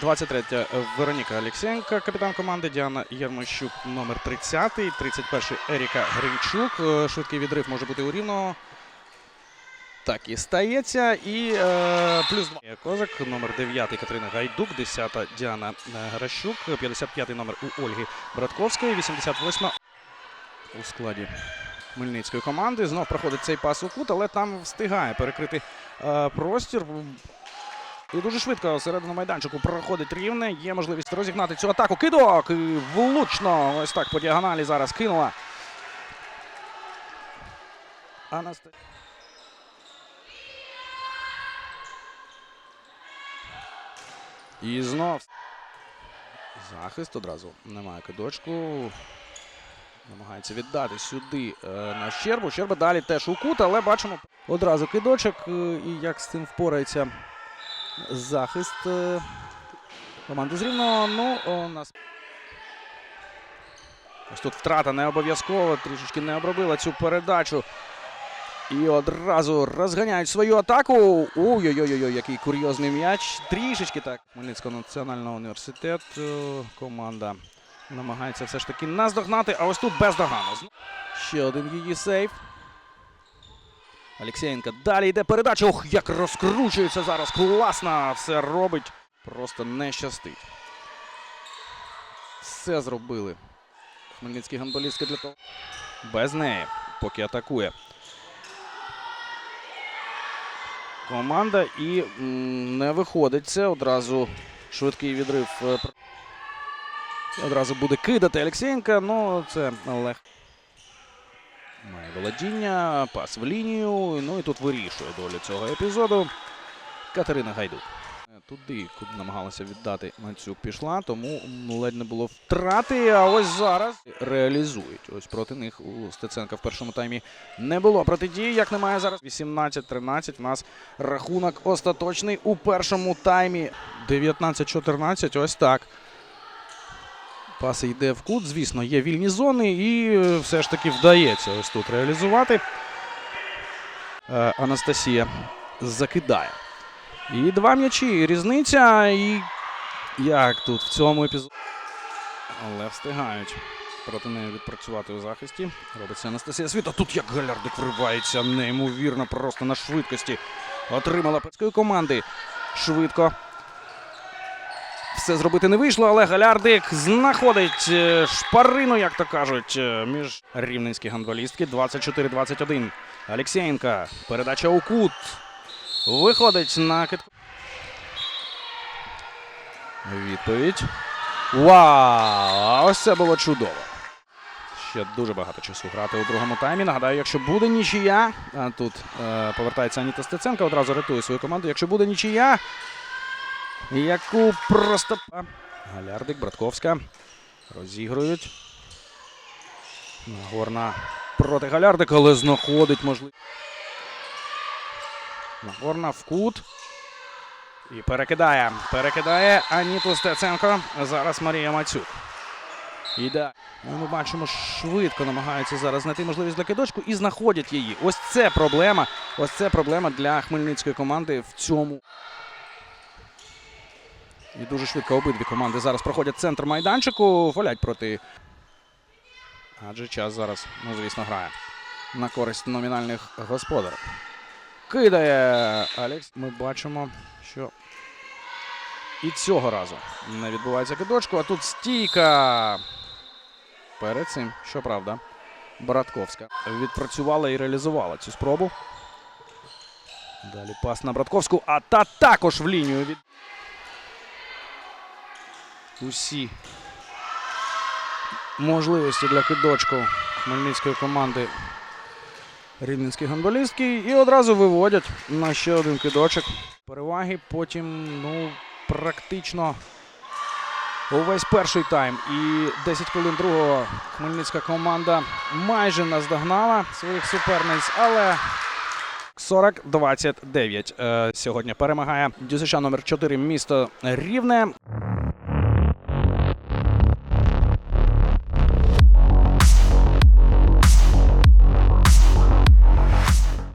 23 Вероніка Алєксєнка, капітан команди. Діана Єрмощук, номер 30. 31 Еріка Гринчук. Е, Швидкий відрив може бути у рівного. Так і стається. І е, плюс 2. Козак, номер 9 Катерина Гайдук, 10 Діана е, Гращук, 55 номер у Ольги Братковської, 88 у складі Хмельницької команди. Знов проходить цей пас у кут, але там встигає перекрити е, простір. І дуже швидко середину майданчику проходить рівне. Є можливість розігнати цю атаку. Кидок! І влучно. Ось так по діагоналі зараз кинула. Анаста... І знов. Захист одразу немає кидочку. Намагається віддати сюди е, на Щербу. Щерба далі теж у кут, але бачимо одразу кидочок. е, і як з цим впорається захист е, команди з Рівного. Ну, у нас. Ось тут втрата не обов'язково. Трішечки не обробила цю передачу. І одразу розганяють свою атаку. Ой-ой-ой, який курйозний м'яч. Трішечки так. Хмельницького національного університету. Команда намагається все ж таки наздогнати. А ось тут бездоганно. Ще один її сейф. Алєксєєнка далі йде передача. Ох, як розкручується зараз. Класно все робить. Просто не щастить. Все зробили. Хмельницький гандболістки для того. Без неї. Поки атакує. Команда і не виходить це. Одразу швидкий відрив. е, Одразу буде кидати Алєксєєнка. Ну, це легко. Має володіння, пас в лінію. Ну і тут вирішує долю цього епізоду. Катерина Гайдук. Туди, куди намагалася віддати Мацюк, пішла, тому ледь не було втрати. А ось зараз реалізують. Ось проти них у Стеценка в першому таймі не було протидії. Як немає зараз 18-13. У нас рахунок остаточний у першому таймі. 19-14. Ось так. Пас йде в кут. Звісно, є вільні зони, і е, все ж таки вдається ось тут реалізувати. Е, Анастасія закидає. І два м'ячі. Різниця. І як тут в цьому епізоді. Але встигають проти неї відпрацювати у захисті. Робиться Анастасія Світа. Тут як Галярдик вривається неймовірно, просто на швидкості. Отримала пецької команди. Швидко. Все зробити не вийшло, але Галярдик знаходить е, шпарину, як то кажуть, е, між рівненські гандболістки. 24-21. Алєксєєнка. Передача у кут. Виходить на китку. Відповідь. Вау! Ось це було чудово. Ще дуже багато часу грати у другому таймі. Нагадаю, якщо буде нічия, тут е, повертається Аніта Стеценка, одразу рятує свою команду. Якщо буде нічия, яку просто. Галярдик, Братковська. Розігрують. Нагорна проти Галярдика, але знаходить можливість. Нагорна в кут. І перекидає. Перекидає Аніту Стеценко. Зараз Марія Мацюк. Іде. Ну, Ми бачимо, швидко намагаються зараз знайти можливість для кидочку і знаходять її. Ось це проблема. Ось це проблема для хмельницької команди в цьому. І дуже швидко обидві команди зараз проходять центр майданчику. Фолять проти. Адже час зараз, ну, звісно, грає на користь номінальних господарів. Кидає Алекс. Ми бачимо, що і цього разу не відбувається кидочку, а тут стійка. Перед цим, щоправда, Братковська відпрацювала і реалізувала цю спробу. Далі пас на Братковську, а та також в лінію від. Усі можливості для кидочку хмельницької команди рівненські гандболістки. І одразу виводять на ще один кидочок. Переваги потім, ну, практично увесь перший тайм. І 10 хвилин другого хмельницька команда майже наздогнала своїх суперниць, але 40-29 е, сьогодні перемагає ДЮСШ номер 4 місто Рівне.